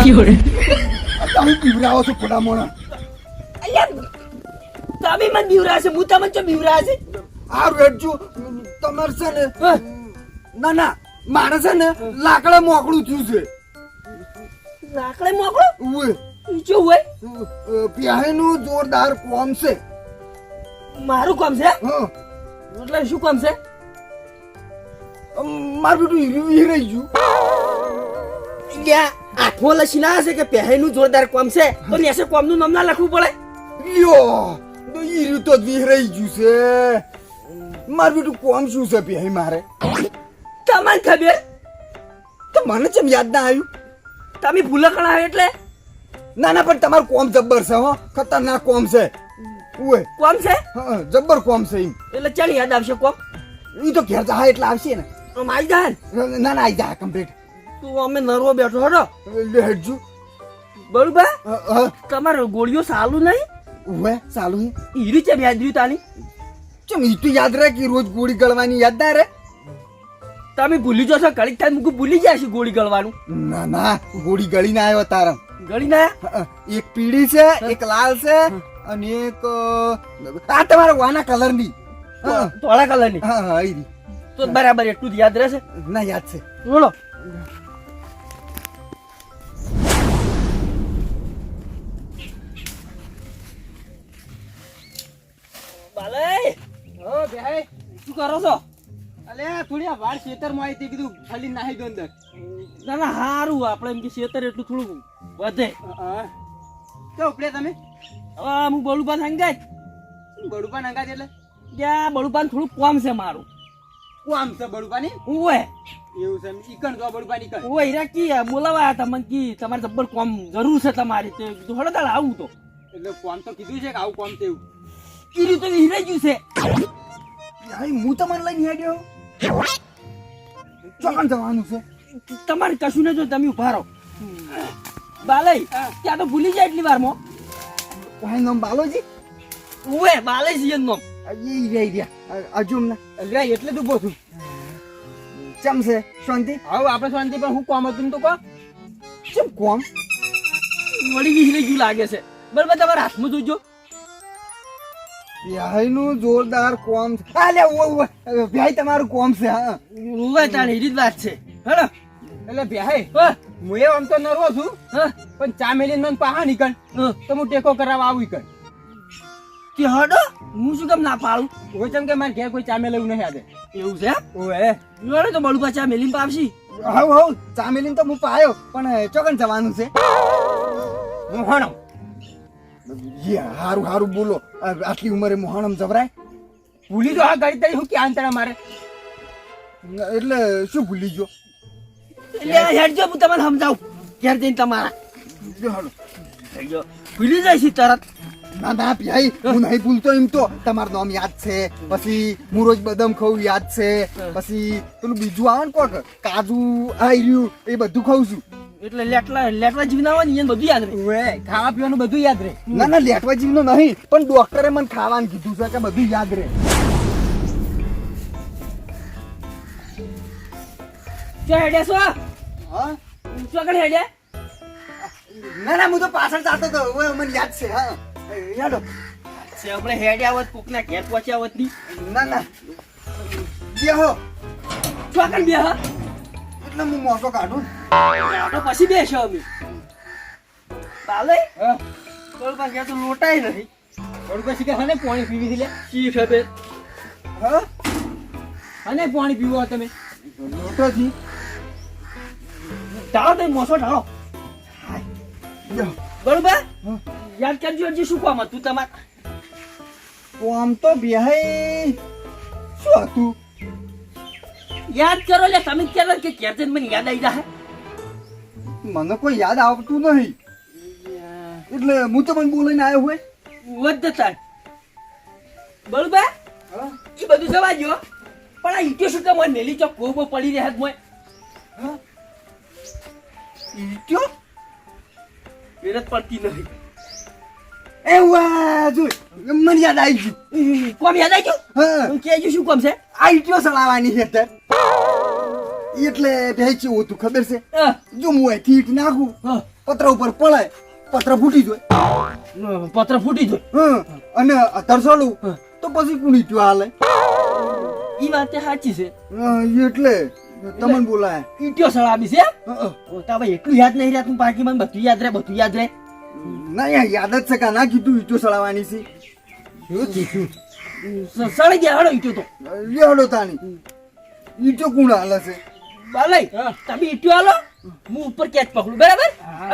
તમે પીવડાવો છો ખોટા મોણા તમે મને બીવરા હું તમને ચો બીવરા આ રેડજો તમારે છે ને ના ના મારે છે ને લાકડા મોકળું થયું છે. લાકડે હોય પ્યાહીનું જોરદાર કોમ છે. મારું કામ છે? હા. એટલે શું કામ છે? મારું બેટું હીરું હીરાઈ ગયું. ગયા. આઠમો લસી ના હશે કે પહેનું જોરદાર કોમ છે? તો નેસે નામ ના લખવું પડે. લ્યો તો તો વિહરાઈ ગયું છે. મારું બેટું કોમ શું છે પ્યાહી મારે? તમને ખબર? તો મને ચમ યાદ ના આવ્યું? તમે ભૂલકણા એટલે? ના ના પણ તમારું કોમ જબ્બર છે હો. ખતરનાક કોમ છે. ઉવે. કોમ છે? હા જબ્બર કોમ છે ઈ. એટલે ચાલ યાદ આવશે કોમ? ઈ તો ઘેર જા એટલે આવશે ને. આમ આવી જાય ને. ના આઈ જા કમ્પ્લીટ તું અમે નરવો બેઠો હડો લે બરોબર? તમારે ગોળીઓ સાલું નહીં? ઉવે સારું હે. ઈરી છે વ્યાજરી તાની? ચમ ઈ તો યાદ રહે કે રોજ ગોળી ગળવાની યાદ ના રે તમે ભૂલી જશો ઘડીક થાય મૂકું ભૂલી જાય છે ગોળી ગળવાનું. ના ના ગોળી ગળી ના આવ્યો તારા. ગળી ના એક પીળી છે એક લાલ છે અને એક આ તમારા વાના કલરની. હા. ધોળા કલરની? હા હા ઈ રી. તો બરાબર એટલું જ યાદ રહેશે? ના યાદ છે. બોલો. ઓ ભાઈ શું કરો છો? અલે થોડી વાળ ખેતરમાં આવી કીધું ખાલી નાહી દો અંદર. ના ના સારું આપણે એમ કે શેતર એટલું થોડું વધે. ઉપડે તમે? હવે હું બળુપાન હંગાય. બડુપા નંગા છે એટલે? ત્યાં બળુપાન થોડું કોમ છે મારું. કોમ છે બડુપાની ઓય એવું છે ઈકણ જો બડુપાની ઈકણ ઓય હીરા કી બોલાવા તમને કી તમારે જબ્બર કોમ જરૂર છે તમારી. તે કીધું આવું તો. એટલે કોમ તો કીધું છે કે આવું કોમ છે એવું? ઈ તો હીરાઈ ગયું છે. ભાઈ હું તમને લઈને હેડ્યો ચોકન જવાનું છે. તમારે કશું ને જો તમે ઊભા રહો. બાલય ત્યાં તો ભૂલી જાય એટલી વારમાં. ભાઈ નામ બાલોજી? ઉવે બાલય છે એનું નામ. આ ઈ રહ્યા ઈ ને રે એટલે તું બોથું છું ચમ છે? શાંતિ? હવે આપણે શાંતિ પણ હું કોમ હતું તો કહો ચમ કોમ? વળી વીહરાઈ ગયું લાગે છે. બરાબર તમારા હાથમાં જોજો. ભાઈનું જોરદાર કોમ છે. આ લે ઓ ઓ, ભાઈ તમારું કોમ છે હા. ઓય તાણ એરી જ વાત છે હેડો. એટલે ભાઈ હું. એ આમ તો નરવો છું હા. પણ ચા મેલીને મને પાહા નીકળ. તો હું ટેકો કરાવવા આવું કર. કે હડો હું શું કામ ના પાડું ચમ કે મારે ઘેર કોઈ ચા મેલે એવું નહીં આદે એવું છે ઓએ જોડે તો બળુપા ચા મેલીને પાવશી. હવ હવ ચામેલીને તો હું પાયો પણ ચોકન જવાનું છે. હું યે હારું હારું બોલો. આટલી ઉંમરે મોહણમ જવરાય? ભૂલી જો આ ગાડી તારી હું ક્યાં અંતરા મારે? એટલે શું ભૂલી ગયો? એટલે હેડજો હું તમને સમજાવું. ઘેર જઈને તમારા. હાલો. ભૂલી જાય છે તરત. ના ના ભાઈ હું નહીં ભૂલતો એમ તો. તમારું નામ યાદ છે પછી હું રોજ બદામ ખાઉં યાદ છે પછી પેલું બીજું આવે ને કોક કાજુ આયર્યું એ બધું ખાઉં છું. એટલે લેટલા લેટલા જીવના હોય ને એને બધું યાદ રહે. ઓએ ખાવા પીવાનું બધું યાદ રહે. ના ના લેટવા જીવનો નહીં પણ ડોક્ટરે મને ખાવાનું કીધું છે કે બધું યાદ રહે. ચો હેડ્યા છો? હા? ચોકડ હેડ્યા? ના ના હું તો પાછળ જાતો તો હવે મને યાદ છે હા. યાદો છે આપણે હેડ્યા હોત કોકના ઘેર પહોંચ્યા હોતની ના ના. બેહો. ચોકડ બે હા એટલે હું મોટો કાઢું તો પછી બેસો અમે. બાલે? હા. પાસે તો લોટાય નથી થોડું પછી કે હને પાણી પીવી લે. શી ખબર હા? હને પાણી પીવો તમે? લોટો જી ઢાળો તો મોસો ઢાળો. બરોબર. યાદ કરજો હજી શું કામ હતું તમારે? આમ તો બેહાઈ શું હતું? યાદ કરો લે તમે ક્યારે કે કેરજન મને યાદ આવી જાય મને કોઈ યાદ આવતું નહીં. એટલે હું તો મને બોલાઈને આવ્યો હોય. વધ તાર. બરોબર હા? એ બધું જવા દો પણ આ ઈટો શું કામ નેલી ચોક કોબો પડી રહ્યા મોય હા? ઈટ્યો મેરત પડતી નહીં. એ વાહ જો મને યાદ આવી ગયું. કોમ યાદ આવી ગયું? કે શું કોમ છે? આ ઈટીઓ સળાવવાની છે અત્યારે. એટલે ચેવું હતું ખબર છે? જો હું અહીંથી ઈટ નાખું. પત્ર ઉપર પડાય પત્ર ફૂટી જાય. પત્ર ફૂટી હં, અને અત્યારે સળું તો પછી કુણી ત્યો હાલે. ઈ વાત તે સાચી છે. એટલે તમને બોલાય. ઈટ્યો સળામી છે તા ભાઈ એટલું યાદ નહીં રહેતું મને બધું યાદ રહે બધું યાદ રહે. ના યાદ જ છે કા ના કીધું ઈટો સળાવાની છે. એવું કીધું? સળી ગયા હળો ઈટ્યો તો. હળો તાની ઈટ્યો કુણ હાલે છે? બાલય તમે ઈટ્યો આલો હું ઉપર કેચ પકડું બરાબર?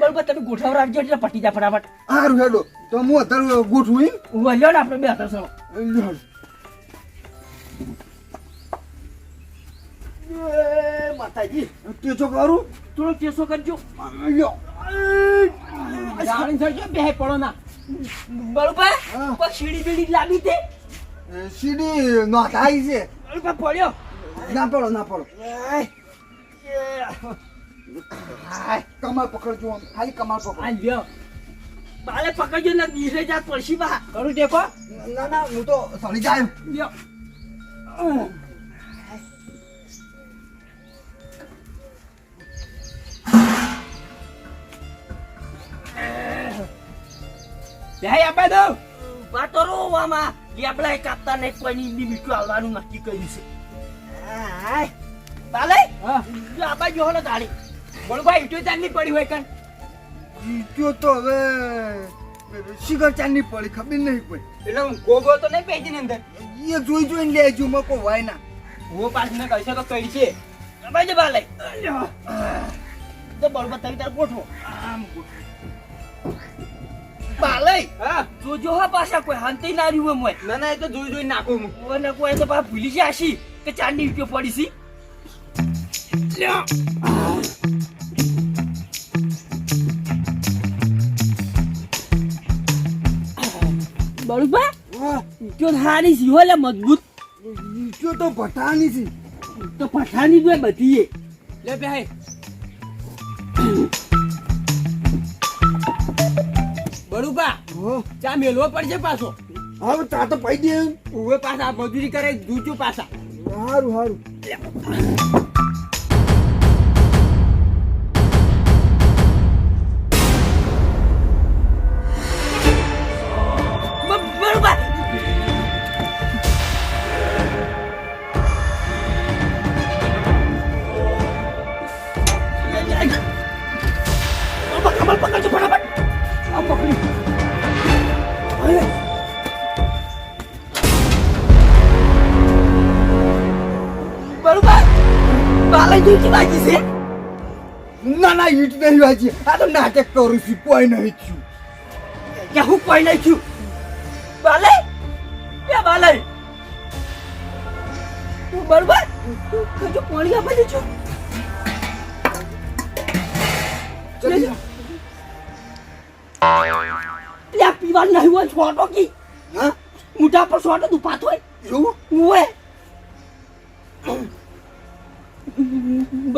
બરોબર તમે ગોઠવ રાખજો એટલે પટી જા ફટાફટ. હારું હેડો. તો હું અત્યારે ગોઠવું? હું લ્યો ને આપણે બે હાથે સળો લ્યો. એ માતાજી કેસો કરું થોડો કેસો કરજો. બે પડો ના બરોબર સીડી બીડી લાવી તે સીડી નોંધાઈ છે. પડ્યો. ના પડો ના પડો. કમર પકડજો આમ. ખાલી કમર પકડો આ લ્યો બાલે પકડજો ને નીચે જાત પડશી બા. કરું ટેકો ના ના હું તો સળી જાય લ્યો બેહાઈ આપા દો વાતો કાપતા નહીં કોઈ ની મીઠું આવવાનું નક્કી કર્યું છે. બાલે? જો આપા જો હલો તાળી બોલ ભાઈ ઈટો ચાંદની પડી હોય કણ? ઈટો તો હવે શિખર ચાંદની પડી ખબર નહીં કોઈ. એટલે હું ગોગો તો નહીં પેજી ની અંદર? એ જોઈ જોઈને લેજો મકો વાય ના. હું પાછી ને કહીશ તો કઈ છે. બાજુ બાલે. તો બરોબર તમે તાર ગોઠવો. આમ ગોઠવો. બાલે હા. જોજો હા પાછા કોઈ હાંતી ના રહ્યું હોય. ના ના એ તો જોઈ જોઈ નાખું હું. અને કોઈ તો પાછા ભૂલી જાય છી કે ચાંદની ઈટો પડી સી હારી સી હોય મજબૂત. ઈટો તો ભટાની છે. તો પઠાની જોય બધી એ લે બે બડુપા હો. ચા મેલવો પડશે પાછો. હવે તા તો પૈ દે. ઉવે પાછા મજૂરી કરે દૂચું પાછા. સારું સારું દૂધી બાજી છે? ના ના ઈટ નહીં વાજી આ તો નાટક કરું છું કોઈ નહીં થયું. કે હું કોઈ નહીં છું બાલે એ બાલે તું બરોબર? તું કજો પાણી આપી દેજો પીવાનું નહીં હોય છોટો કી. હા? મોઢા પર છોટો દુપાત હોય. એવું? હોય.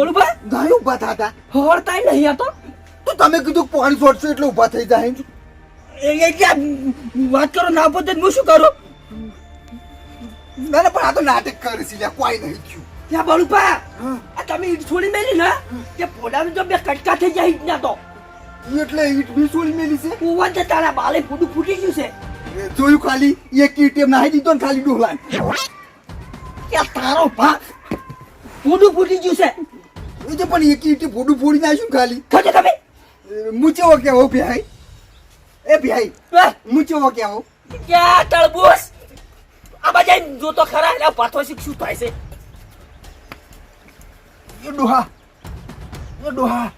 બરોબર? ગાય ઊભા થતા હળતાય નહીં આ તો. તો તમે કીધું પાણી છોડશો એટલે ઊભા થઈ જાય એ એટલે વાત કરો ના પોતે હું શું કરું? ના ના પણ આ તો નાટક કરે છે કોઈ નહીં થયું. ત્યાં બળુપા આ તમે ઈટ છોડી મેલી ને કે પોડાનું જો બે કટકા થઈ જાય ઈટ ના તો. એટલે ઈટ બી છોડી મેલી છે? કુવા છે તારા બાલે ફૂટું ફૂટી ગયું છે. જોયું ખાલી એક ઈટ એમ નાહી દીધો ને ખાલી ડોલાન કે તારો ભાગ ફૂટું ફૂટી ગયું છે. એ તો પણ એક ઈટી ફોડું ફોડી નાખ્યું ખાલી. ખોજો તમે? એ મૂચેવો કેવો ભાઈ એ ભાઈ બસ. ઓ કેવો ક્યાં તળબૂચ આ જો જોતો ખરા એટલે પાથો શીખ શું થાય છે? એ ડોહા એ ડોહા.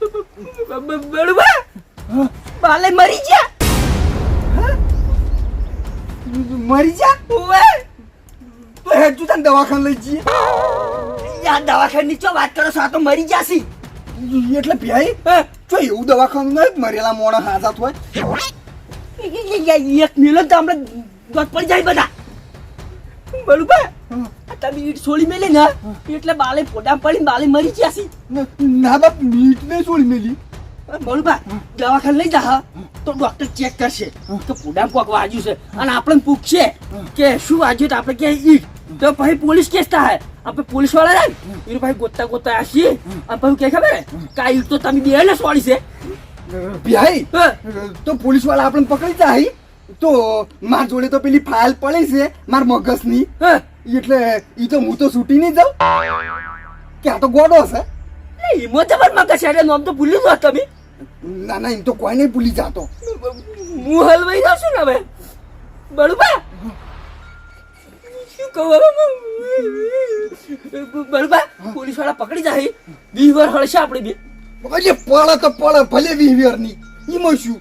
બ- બ- બાલે મરી ગયા? મરી જા ઓવે તો હેડ તું તને દવાખાને લઈ જઈએ. યાર દવાખાની નીચો વાત કરો છો? આ તો મરી જાસી એટલે ભાઈ જો એવું દવાખાનું નહીં મરેલા મોણા હાથા હોય? એક મિલો તો આપણે દોત પડી જાય બધા. બોલું આ તમે ઈટ છોડી મેલી ને એટલે બાલે ફોટા પડી બાલે મરી જાશી. ના બાપ મીટ નહીં છોડી મેલી. બળુબા દવાખાને લઈ જા તો ડોક્ટર ચેક કરશે કે પુડા કોક વાજ્યું છે. અને આપણને પૂછશે કે શું વાજ્યું તો આપણે કે ઈટ? તો પછી પોલીસ કેસ થાય. આપણે પોલીસવાળા જાય એનું એ ભાઈ ગોતતા ગોતતા આશીએ અને પછી કે ખબર? હે? કે આ ઈટ તો તમે બે ને સોળી છે. ભાઈ તો પોલીસવાળા આપણને પકડી જાય. તો માર જોડે તો પેલી ફાઇલ પડી છે માર મગજની. હા. એટલે ઈ તો હું તો છૂટી નહીં જાઉં. ક્યાં તો ગોડો છે. એ ઈમો જબર મગજ છે નામ તો ભૂલી જાવ તમે. ના ના એમ તો કોઈ નહીં ભૂલી જાતો. હું હલવાઈ જાઉં છું ને હવે? બળુબા હવે બળુબા પોલીસવાળા પકડી જાય. બીવર હળશે આપણે બે. અરે પડે તો પડે ભલે બિહેવિયરની શું?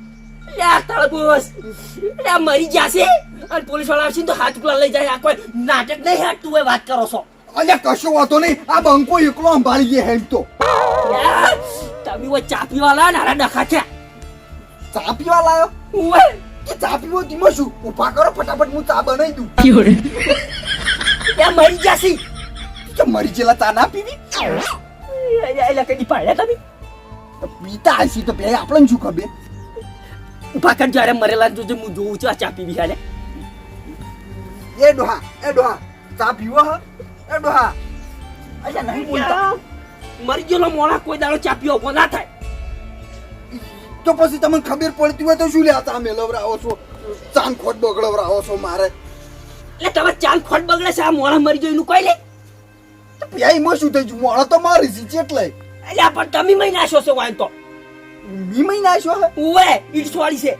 બોસ આ મરી જશે અને પોલીસવાળા આવશે ને તો હાથ પેલા લઈ જાય. આ કોઈ નાટક નહીં હાટ તું વાત કરો છો. અલ્યા કશો વાતો નહીં. આ બંકો એકલો સંભાળી ગયા એમ તો. તમે ઓય ચા પીવા લાયા ને હારા ડખા છે. ચા પીવા લાયો? કે ચા પીવો? શું? ઊભા કરો ફટાફટ હું ચા બનાવી દઉં. યાર મરી જાસી તો મરી જેલા તા ના પીવી એલા કદી પાડ્યા તમે? પીતા હશી તો બે આપણને શું ખબર? ઊભા કર જ્યારે મરેલા જોજે હું જોઉં છું આ ચા પીવી હાલે. એ ડોહા એ ડોહા ચા પીવો હ. એ ડોહા. અચ્છા નહીં બોલતા. મરી ગયેલો મોણા કોઈ દાડો ચા પીવો ઊભો ના થાય. તો પછી તમને ખબર પડતી હોય તો શું લે આ ચા મેલવરાવો છો? ચાન ખોટ બગડવરાવો છો મારે? એટલે તમે ચાલ ખોટ બગડે છે આ મોણા મરી ગયો એનું કોઈ લે? મો શું થઈ ગયું મોળા તો મારી છે એટલે એટલે પણ તમે મહી નાશો છો વાંધો તો. મી મહિના નાશો હે? ઉવે ઈટ સોળી છે.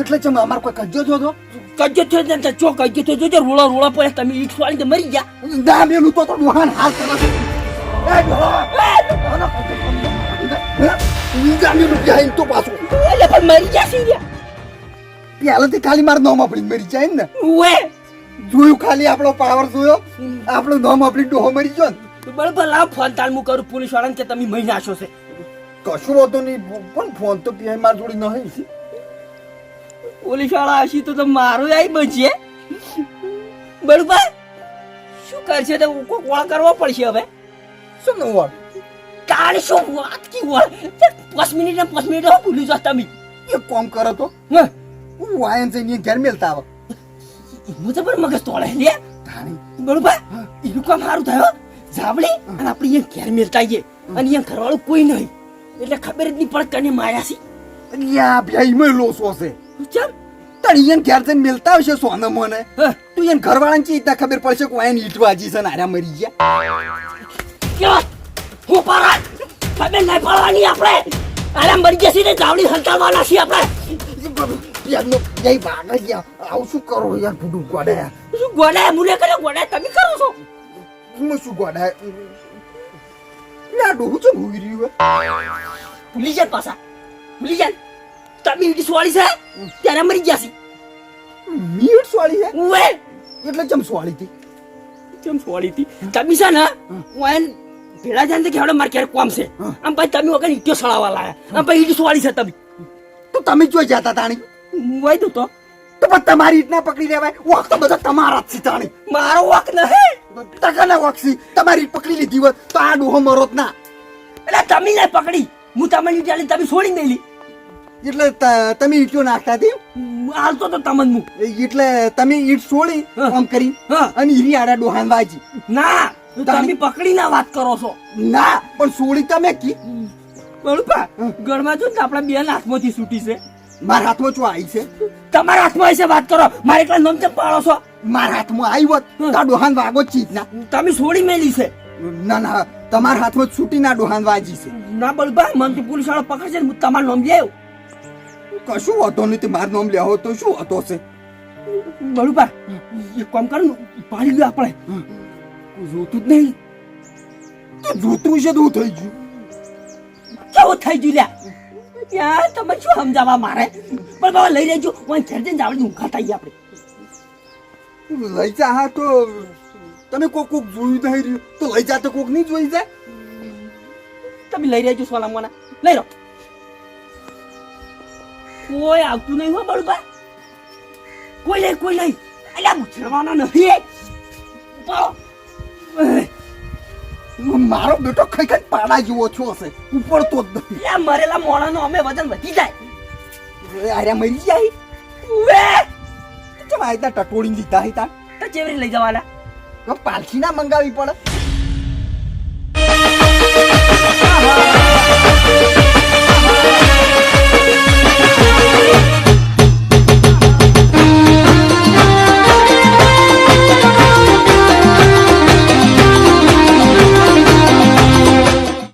એટલે ચમ અમાર કોઈ કજ્જો થયો કજ્જો થયો ને તો ચો કજ્જો થયો? જોજો રોળો રોળો પડે તમે ઈટ તો મરી ગયા. તો ના મેલું તો તો ડોહાન હાલ કરે. છે. એ! ડોહા તો પાછું. એટલે પણ મરી ગયા છે રે પહેલાથી ખાલી મારા નામ પડી મરી જાય ને? ઉવે! જોયું ખાલી આપણો પાવર જોયો? આપણું નામ આપણી ડોહો મરી ગયો ને. બરોબર લાવ ફોન તાલ હું કરું પોલીસ વાળાને કે તમે મહી નાશો છે? કશું હોતો નહીં પણ ફોન તો પીઆઈ માર જોડી નહીં પોલીસવાળા આવશે તો મારું આઈ બચીએ બરોબર શું કરશે તો? ઉકો કોળ કરવો પડશે હવે. શું નું વાત તારે શું વાત કી વાળ? પાંચ મિનિટ ને પાંચ મિનિટ હો ભૂલી જાવ તમે. એક કામ કરો તો. હું? વાયન જઈને ઘેર મેલતા આવો. હું તો પણ મગજ તોડે લે. બરોબર? એનું કામ સારું થયો જાવડે અને આપણે અહીંયા ઘેર મેલતાઈએ અને અહીંયા ઘરવાળું કોઈ નહીં. એટલે ખબર જ નહીં પડે કને માર્યા છે. યા ભાઈ મે લોસો છે. ચમ. તણ ઈયન ઘેર જઈને મેલતા આવશે સોના મને. તું ઈયન ઘરવાળાને ચી ઇતા ખબર પડશે કે વાયન ઈટ વાજી છે નારા મરી ગયા. હું પારા ખબર નહીં પડવાની આપણે. અરે મરી જશે ને જાવડી હંતાડવાના છીએ આપણે. યારનો જય ભાગ ગયા આવું શું કરો યાર ફૂટું ગોડે શું ગોડા મુલે કરે ગોડા તમે કરો છો? હું શું ગોડે ના ડોહું છે ભૂઈ રહ્યું ભૂલી જાય પાછા. ભૂલી જાય તમે ઈડી સોળી છે? ત્યારે મરી ગયા છે. મીઠ સોળી હે? ઉવે. એટલે ચમ સોળી હતી? કેમ સોળી હતી? તમે છે ને હું એને ભેળા જાય ને કેવડે મારે ક્યારે કોમ છે? આમ ભાઈ તમે વગર ઈટ્યો સળાવા લાયા. આમ ભાઈ ઈડી સોળી છે તમે. તો તમે જો જતા તાણી. વાઈ દઉં તો? તો પણ તમારી રીતના પકડી લેવાય. વખત તો બધા તમારા જ છે તાણી મારો વાક નહીં ટકાના વક્ષી તમારી પકડી લીધી હોત તો આ ડોહો મરોત ના. એટલે તમે ને પકડી. હું તમને ઈટ આલી તમે છોડી મેલી. એટલે તમે ઈટો નાખતા હતી? હાલતો તો તમન મુ એટલે તમે ઈટ છોડી. આમ કરી હા. અને ઈરી આડા ડોહાન વાજી. ના તમે પકડી ના વાત કરો છો. ના પણ છોડી તમે કી? બળપા ગળમાં જો ને આપણા બે હાથમાંથી છૂટી છે. મારા હાથમાં શું આવી છે? તમારા હાથમાં હશે વાત કરો. મારે એકલા નોમ ચમ પાડો છો? મારા હાથમાં આવી હોત તો ડોહાન વાગો ચીજ ના તમે છોડી મેલી છે. ના ના તમારા હાથમાં છૂટી ના ડોહાન વાજી છે. ના બળબા મને તો પોલીસ વાળો પકડશે હું તમારું નામ લેવ કશું હતો તે મારું નોમ લેવો તો શું હતો છે? બળબા એક કામ કર પાડી લ્યો આપણે. જોતું જ નહીં. તો જોતું છે તો થઈ ગયું. કેવું થઈ ગયું લ્યા? ત્યાં તમે શું સમજાવવા મારે? પણ બાબા લઈ લેજો. હું ઘેર જઈને આવડે ઊંઘા થઈ આપણે. લઈ જા હા તો તમે કોક કોક જોયું નહીં રહ્યું. તો લઈ જા તો કોક નહીં જોઈ જાય. તમે લઈ રહેજો સોલામવાના લઈ રહો કોઈ આવતું નહીં હો બળબા. કોઈ નહીં કોઈ નહીં. અલ્યા મુછડવાના નથી. પાડો મારો બેટો કઈ કઈ પાડા જેવો છો હશે. ઉપડતો જ નથી. મરેલા મોણાનો અમે વજન વધી જાય. અરે મરી જાય ઉવે ચમ આ રીતના ટટોળી લીધા હતા તો ચેવરી લઈ જવાના? પાલખી ના મંગાવી પડે.